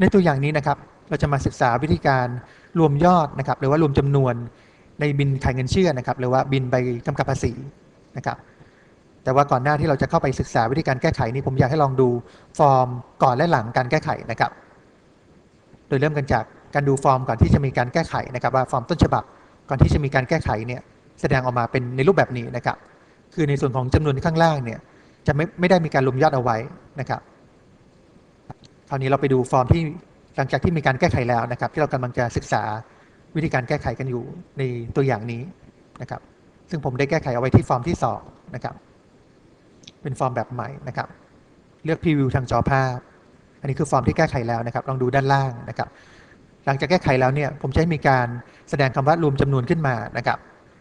ในตัวอย่างนี้นะครับ เราจะมาศึกษาวิธีการรวมยอดนะครับ หรือว่ารวมจำนวนในบินขายเงินเชื่อนะครับ หรือว่าบินใบกำกับภาษีนะครับ แต่ว่าก่อนหน้าที่เราจะเข้าไปศึกษาวิธีการแก้ไขนี้ผมอยากให้ลองดูฟอร์มก่อนและหลังการแก้ไขนะครับ โดยเริ่มกันจากการดูฟอร์มก่อนที่จะมีการแก้ไขนะครับว่าฟอร์มต้นฉบับก่อนที่จะมีการแก้ไขเนี่ยแสดงออกมาเป็นในรูปแบบนี้นะครับ คือในส่วนของจำนวนข้างล่างเนี่ยจะไม่ไม่ได้มีการรวมยอดเอาไว้นะครับ คราวนี้เราไปดูฟอร์มที่หลังจากที่มีการแก้ไขแล้วนะครับ ที่เรากำลังจะศึกษาวิธีการแก้ไขกันอยู่ในตัวอย่างนี้นะครับ ซึ่งผมได้แก้ไขเอาไว้ที่ฟอร์มที่สองนะครับ เป็นฟอร์มแบบใหม่นะครับ เลือกพรีวิวทางจอภาพ อันนี้คือฟอร์มที่แก้ไขแล้วนะครับ ลองดูด้านล่างนะครับ หลังจากแก้ไขแล้วเนี่ย ผมจะให้มีการแสดงคำว่ารวมจำนวนขึ้นมานะครับ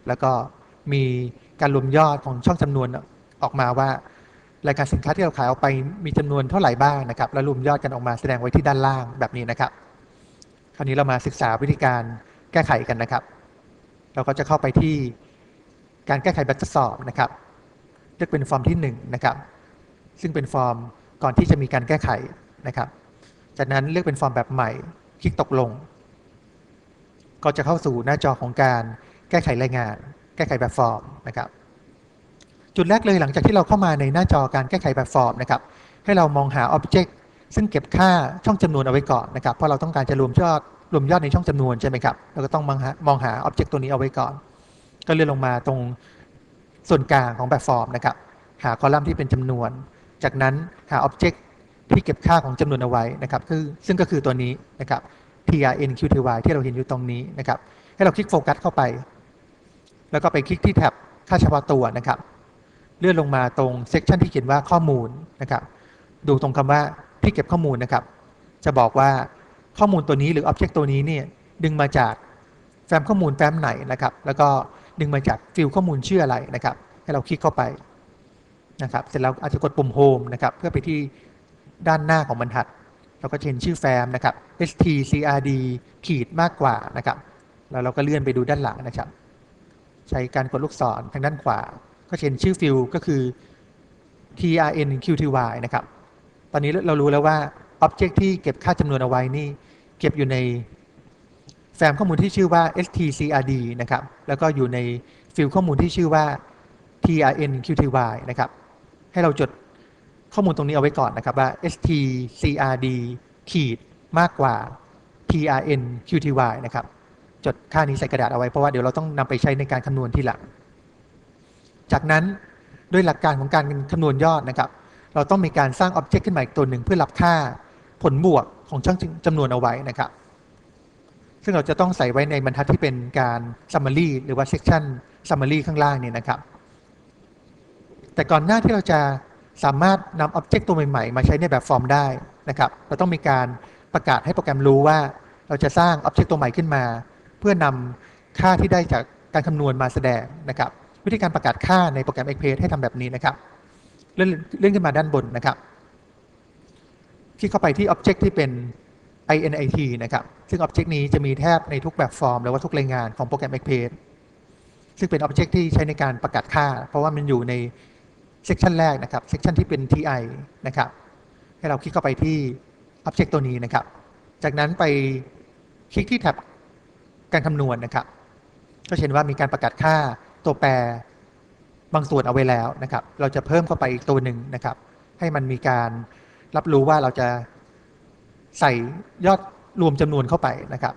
แล้วก็มีการรวมยอดของช่องจำนวนออกมาว่า รายการสินค้าที่เราขายออกไปมีจำนวนเท่าไหร่บ้างนะครับแล้วรวมยอดกันออกมาแสดงไว้ที่ด้านล่างแบบนี้นะครับ คราวนี้เรามาศึกษาวิธีการแก้ไขกันนะครับ เราก็จะเข้าไปที่การแก้ไขแบบทดสอบนะครับเลือกเป็นฟอร์มที่1นะครับซึ่งเป็นฟอร์มก่อนที่จะมีการแก้ไขนะครับ จากนั้นเลือกเป็นฟอร์มแบบใหม่ คลิกตกลง ก็จะเข้าสู่หน้าจอของการแก้ไขรายงาน แก้ไขแบบฟอร์มนะครับ จุดแรกเลยหลังจากที่เราเข้ามาในหน้าจอการแก้ไขแบบฟอร์มนะครับให้เรามองหา Object ซึ่งเก็บค่าช่องจำนวนเอาไว้ก่อนนะครับเพราะเราต้องการจะรวมยอดรวมยอดในช่องจำนวนใช่ไหมครับเราก็ต้องมองหามองหา Object ตัวนี้เอาไว้ก่อน ก็เลื่อนลงมาตรงส่วนกลางของแบบฟอร์มนะครับหาคอลัมน์ที่เป็นจำนวน จากนั้นหา Object ที่เก็บค่าของจำนวนเอาไว้นะครับคือซึ่งก็คือตัวนี้นะครับ trnqty ที่เราเห็นอยู่ตรงนี้นะครับให้เราคลิกโฟกัสเข้าไป แล้วก็ไปคลิกที่แท็บค่าเฉพาะตัวนะครับ เลื่อนลงมาตรงเซกชันที่เขียนว่าข้อมูลนะครับ ดูตรงคำว่าที่เก็บข้อมูลนะครับ จะบอกว่าข้อมูลตัวนี้หรือ Object ตัวนี้เนี่ยดึงมาจากแฟ้มข้อมูลแฟ้มไหนนะครับ แล้วก็ดึงมาจากฟิลข้อมูลชื่ออะไรนะครับ ให้เราคลิกเข้าไปนะครับ เสร็จแล้วอาจจะกดปุ่ม Home นะครับ เพื่อไปที่ด้านหน้าของบรรทัด เราก็เห็นชื่อแฟ้มนะครับ stcrd ขีดมากกว่านะครับ แล้วเราก็เลื่อนไปดูด้านหลังนะครับ ใช้การกดลูกศรทางด้านขวา ก็เห็นชื่อฟิลก็คือ trnqty นะครับ ตอนนี้เรารู้แล้วว่า Object ที่เก็บค่าจำนวนเอาไว้นี่ เก็บอยู่ในแฟ้มข้อมูลที่ชื่อว่า stcrd นะครับ แล้วก็อยู่ในฟิลข้อมูลที่ชื่อว่า trnqty นะครับ ให้เราจดข้อมูลตรงนี้เอาไว้ก่อนนะครับว่า stcrd ขีดมากกว่า trnqty นะครับ จดค่านี้ใส่กระดาษเอาไว้เพราะว่าเดี๋ยวเราต้องนำไปใช้ในการคำนวณทีหลัง จากนั้นด้วยหลักการของการคำนวณยอดนะครับ เราต้องมีการสร้าง Object ขึ้นมาอีกตัวหนึ่งเพื่อรับค่าผลบวกของช่องจำนวนเอาไว้นะครับ ซึ่งเราจะต้องใส่ไว้ในบรรทัดที่เป็นการ Summary หรือว่า Section Summary ข้างล่างเนี่ยนะครับ แต่ก่อนหน้าที่เราจะสามารถนำ Object ตัวใหม่ๆ มาใช้ในแบบฟอร์มได้นะครับ เราต้องมีการประกาศให้โปรแกรมรู้ว่า เราจะสร้าง Object ตัวใหม่ขึ้นมา เพื่อนำค่าที่ได้จากการคำนวณมาแสดงนะครับ วิธีการประกาศค่าในโปรแกรม Express ให้ทำแบบนี้นะครับ เลื่อนเลื่อนขึ้นมาด้านบนนะครับ คลิกเข้าไปที่ Object ที่เป็น init นะครับ ซึ่ง Object นี้จะมีแทบในทุกแบบฟอร์มหรือว่าทุกรายงานของโปรแกรม Express ซึ่งเป็น Object ที่ใช้ในการประกาศค่า เพราะว่ามันอยู่ในเซกชันแรกนะครับเซกชันที่เป็น ti นะครับ ให้เราคลิกเข้าไปที่ Object ตัวนี้นะครับ จากนั้นไปคลิกที่แท็บการคำนวณนะครับ ก็เห็นว่ามีการประกาศค่า ตัวแปรบางส่วนเอาไว้แล้วนะครับ เราจะเพิ่มเข้าไปอีกตัวหนึ่งนะครับ ให้มันมีการรับรู้ว่าเราจะใส่ยอดรวมจำนวนเข้าไปนะครับ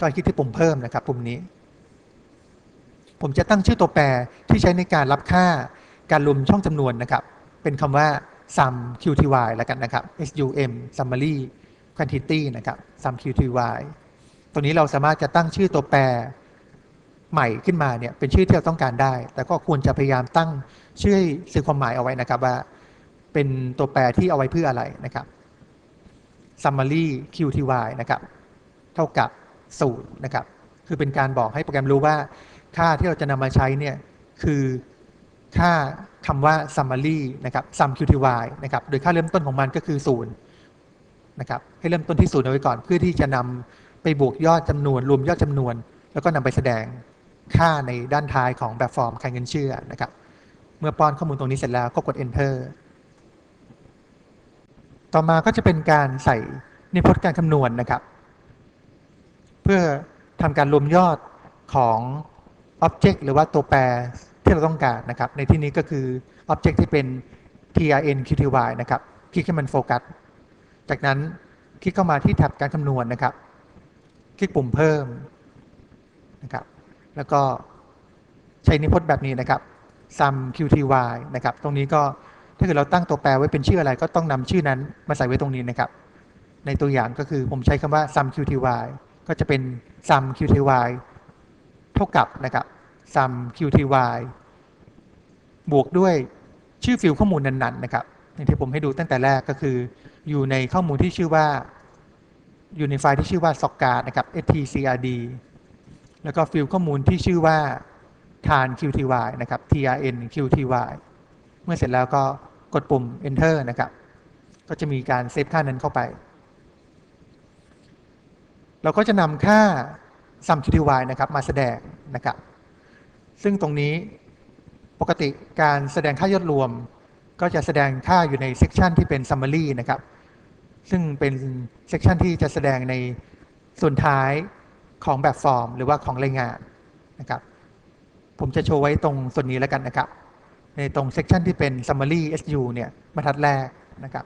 ก็คลิกที่ปุ่มเพิ่มนะครับ ปุ่มนี้ ผมจะตั้งชื่อตัวแปรที่ใช้ในการรับค่าการรวมช่องจำนวนนะครับ เป็นคำว่า sum qty แล้วกันนะครับ sum summary quantity นะครับ sum qty ตัวนี้เราสามารถจะตั้งชื่อตัวแปร ใหม่ขึ้นมาเนี่ยเป็นชื่อที่เราต้องการได้ แต่ก็ควรจะพยายามตั้งชื่อสื่อความหมายเอาไว้นะครับว่า เป็นตัวแปรที่เอาไว้เพื่ออะไรนะครับ summary qty นะครับ เท่ากับศูนย์นะครับ คือเป็นการบอกให้โปรแกรมรู้ว่า ค่าที่เราจะนำมาใช้เนี่ยคือค่าคำว่า summary นะครับ sum qty นะครับ โดยค่าเริ่มต้นของมันก็คือศูนย์นะครับ ให้เริ่มต้นที่ศูนย์เอาไว้ก่อน เพื่อที่จะนำไปบวกยอดจำนวน รวมยอดจำนวน แล้วก็นำไปแสดง ค่าในด้านท้ายของแบบฟอร์มขายเงินเชื่อนะครับ เมื่อป้อนข้อมูลตรงนี้เสร็จแล้วก็กด enter ต่อมาก็จะเป็นการใส่นิพจน์การคำนวณนะครับ เพื่อทำการรวมยอดของ Object หรือว่าตัวแปรที่เราต้องการนะครับ ในที่นี้ก็คือ Object ที่เป็น trn qty นะครับ คลิกให้มันโฟกัส จากนั้นคลิกเข้ามาที่แท็บการคำนวณนะครับ คลิกปุ่มเพิ่มนะครับ แล้วก็ใช้นิพจน์แบบนี้นะครับ sum qty นะครับ ตรงนี้ก็ถ้าเกิดเราตั้งตัวแปรไว้เป็นชื่ออะไรก็ต้องนำชื่อนั้นมาใส่ไว้ตรงนี้นะครับ ในตัวอย่างก็คือผมใช้คำว่า sum qty ก็จะเป็น sum qty เท่ากับนะครับ sum qty บวกด้วยชื่อฟิลข้อมูลนั้นๆนะครับอย่างที่ผมให้ดูตั้งแต่แรกก็คืออยู่ในข้อมูลที่ชื่อว่าอยู่ในไฟล์ที่ชื่อว่า socard นะครับ stcrd แล้วก็ฟิลข้อมูลที่ชื่อว่า TAN qty นะครับ trn qty เมื่อเสร็จแล้วก็กดปุ่ม enter นะครับ ก็จะมีการเซฟค่านั้นเข้าไป เราก็จะนำค่า sum qty นะครับมาแสดงนะครับ ซึ่งตรงนี้ปกติการแสดงค่ายอดรวม ก็จะแสดงค่าอยู่ในเซกชันที่เป็น summary นะครับ ซึ่งเป็นเซกชันที่จะแสดงในส่วนท้าย ของแบบฟอร์มหรือว่าของรายงานนะครับ ผมจะโชว์ไว้ตรงส่วนนี้แล้วกันนะครับ ในตรงเซกชันที่เป็น summary su เนี่ยบรรทัดแรกนะครับ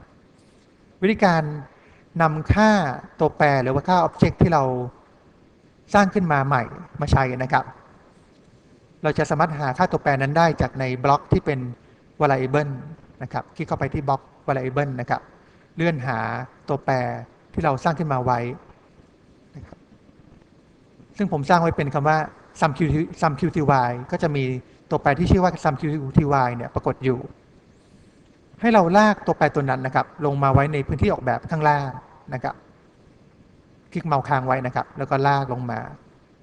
วิธีการนำค่าตัวแปรหรือว่าค่า object ที่เราสร้างขึ้นมาใหม่มาใช้นะครับ เราจะสามารถหาค่าตัวแปรนั้นได้จากในบล็อกที่เป็น variable นะครับ คลิกเข้าไปที่บล็อก variable นะครับ เลื่อนหาตัวแปรที่เราสร้างขึ้นมาไว้ ซึ่งผมสร้างไว้เป็นคำว่า sum q sum qty ก็จะมีตัวแปรที่ชื่อว่า sum qty เนี่ยปรากฏอยู่ ให้เราลากตัวแปรตัวนั้นนะครับ ลงมาไว้ในพื้นที่ออกแบบข้างล่างนะครับ คลิกเมาส์ค้างไว้นะครับ แล้วก็ลากลงมา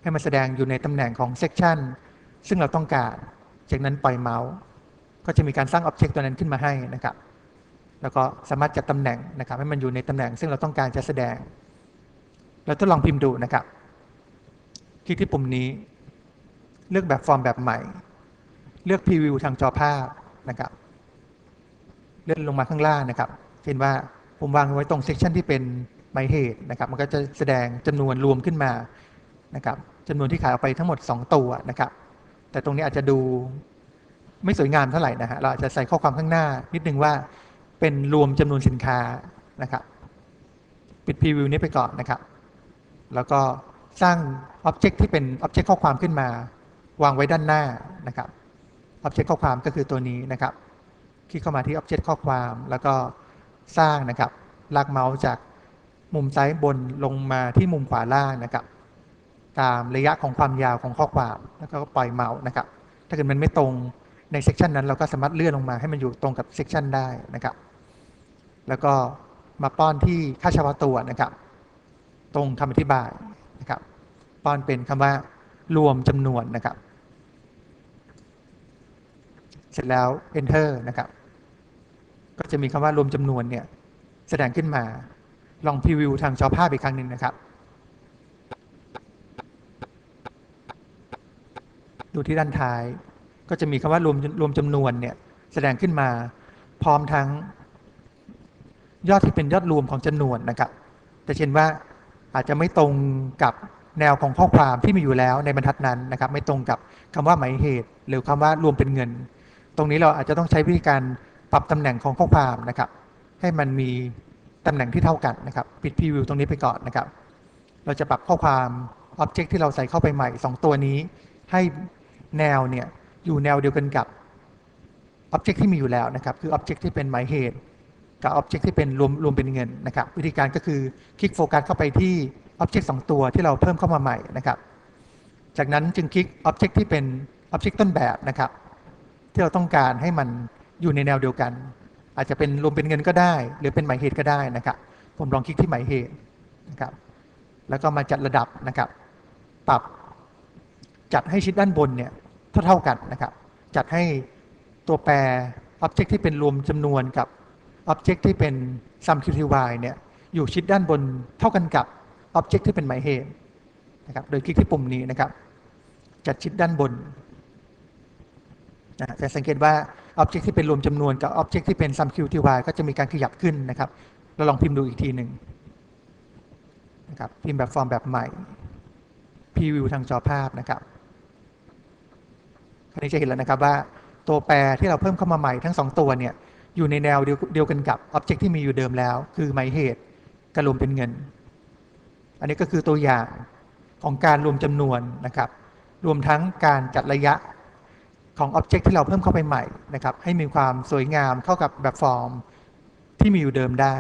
ให้มันแสดงอยู่ในตำแหน่งของ section ซึ่งเราต้องการ จากนั้นปล่อยเมาส์ ก็จะมีการสร้าง object ตัวนั้นขึ้นมาให้นะครับแล้วก็สามารถจัดตำแหน่งนะครับให้มันอยู่ในตำแหน่งซึ่งเราต้องการจะแสดง เราทดลองพิมพ์ดูนะครับ คลิกที่ปุ่มนี้ เลือกแบบฟอร์มแบบใหม่ เลือก preview ทางจอภาพนะครับ เลื่อนลงมาข้างล่างนะครับ เห็นว่าผมวางไว้ตรงเซกชันที่เป็นหมายเหตุนะครับ มันก็จะแสดงจำนวนรวมขึ้นมานะครับจำนวนที่ขายออกไปทั้งหมด 2 ตัวนะครับ แต่ตรงนี้อาจจะดูไม่สวยงามเท่าไหร่นะฮะ เราอาจจะใส่ข้อความข้างหน้า นิดนึงว่าเป็นรวมจำนวนสินค้านะครับ ปิดพรีวิวนี้ไปก่อนนะครับ แล้วก็ สร้าง Object ที่เป็น Object ข้อความขึ้นมา วางไว้ด้านหน้านะครับ Object ข้อความก็คือตัวนี้นะครับคลิกเข้ามาที่ Object ข้อความแล้วก็สร้างนะครับลากเมาส์จากมุมซ้ายบนลงมาที่มุมขวาล่างนะครับ ตามระยะของความยาวของข้อความแล้วก็ปล่อยเมาส์นะครับ ถ้าเกิดมันไม่ตรงในเซกชันนั้นเราก็สามารถเลื่อนลงมาให้มันอยู่ตรงกับเซกชันได้นะครับ แล้วก็มาป้อนที่ค่าเฉพาะตัวนะครับ ตรงคำอธิบาย ป้อนเป็นคำว่ารวมจำนวนนะครับ เสร็จแล้ว enter นะครับ ก็จะมีคำว่ารวมจำนวนเนี่ยแสดงขึ้นมา ลองพรีวิวทางจอภาพอีกครั้งหนึ่งนะครับดูที่ด้านท้าย ก็จะมีคำว่ารวมรวมจำนวนเนี่ยแสดงขึ้นมาพร้อมทั้ง ยอดที่เป็นยอดรวมของจำนวนนะครับ แต่เช่นว่าอาจจะไม่ตรงกับ แนวของข้อความที่มีอยู่แล้วในบรรทัดนั้นนะครับ ไม่ตรงกับคำว่าหมายเหตุ หรือคำว่ารวมเป็นเงิน ตรงนี้เราอาจจะต้องใช้วิธีการปรับตำแหน่งของข้อความนะครับ ให้มันมีตำแหน่งที่เท่ากันนะครับ ปิดพรีวิวตรงนี้ไปก่อนนะครับ เราจะปรับข้อความ Object ที่เราใส่เข้าไปใหม่ 2 ตัวนี้ ให้แนวเนี่ยอยู่แนวเดียวกันกับ Object ที่มีอยู่แล้วนะครับ คือ Object ที่เป็นหมายเหตุ กับ Object ที่เป็นรวมรวมเป็นเงินนะครับ วิธีการก็คือคลิกโฟกัสเข้าไปที่ Object 2 ตัวที่เราเพิ่มเข้ามาใหม่นะครับ จากนั้นจึงคลิก Object ที่เป็น Object ต้นแบบนะครับ ที่เราต้องการให้มันอยู่ในแนวเดียวกัน อาจจะเป็นรวมเป็นเงินก็ได้ หรือเป็นหมายเหตุก็ได้นะครับ ผมลองคลิกที่หมายเหตุนะครับ แล้วก็มาจัดระดับนะครับ ปรับจัดให้ชิดด้านบนเนี่ยเท่าเท่ากันนะครับ จัดให้ตัวแปร Object ที่เป็นรวมจำนวนกับ Object ที่เป็น sum qty เนี่ยอยู่ชิดด้านบนเท่ากันกับ Object ที่เป็นหมายเหตุนะครับโดยคลิกที่ปุ่มนี้นะครับ จัดชิดด้านบนนะจะสังเกตว่า Object ที่เป็นรวมจำนวนกับ Object ที่เป็น sum qty ก็จะมีการขยับขึ้นนะครับ เราลองพิมพ์ดูอีกทีหนึ่งนะครับพิมพ์แบบฟอร์มแบบใหม่พรีวิวทางจอภาพนะครับคราวนี้จะเห็นแล้วนะครับว่าตัวแปรที่เราเพิ่มเข้ามาใหม่ทั้งสองตัวเนี่ยอยู่ในแนวเดียวกันกับอ็อบเจกต์ที่มีอยู่เดิมแล้ว คือหมายเหตุกับรวมเป็นเงิน อันนี้ก็คือตัวอย่างของการรวมจำนวนนะครับ รวมทั้งการจัดระยะของอ็อบเจกต์ที่เราเพิ่มเข้าไปใหม่นะครับ ให้มีความสวยงามเข้ากับแบบฟอร์มที่มีอยู่เดิมได้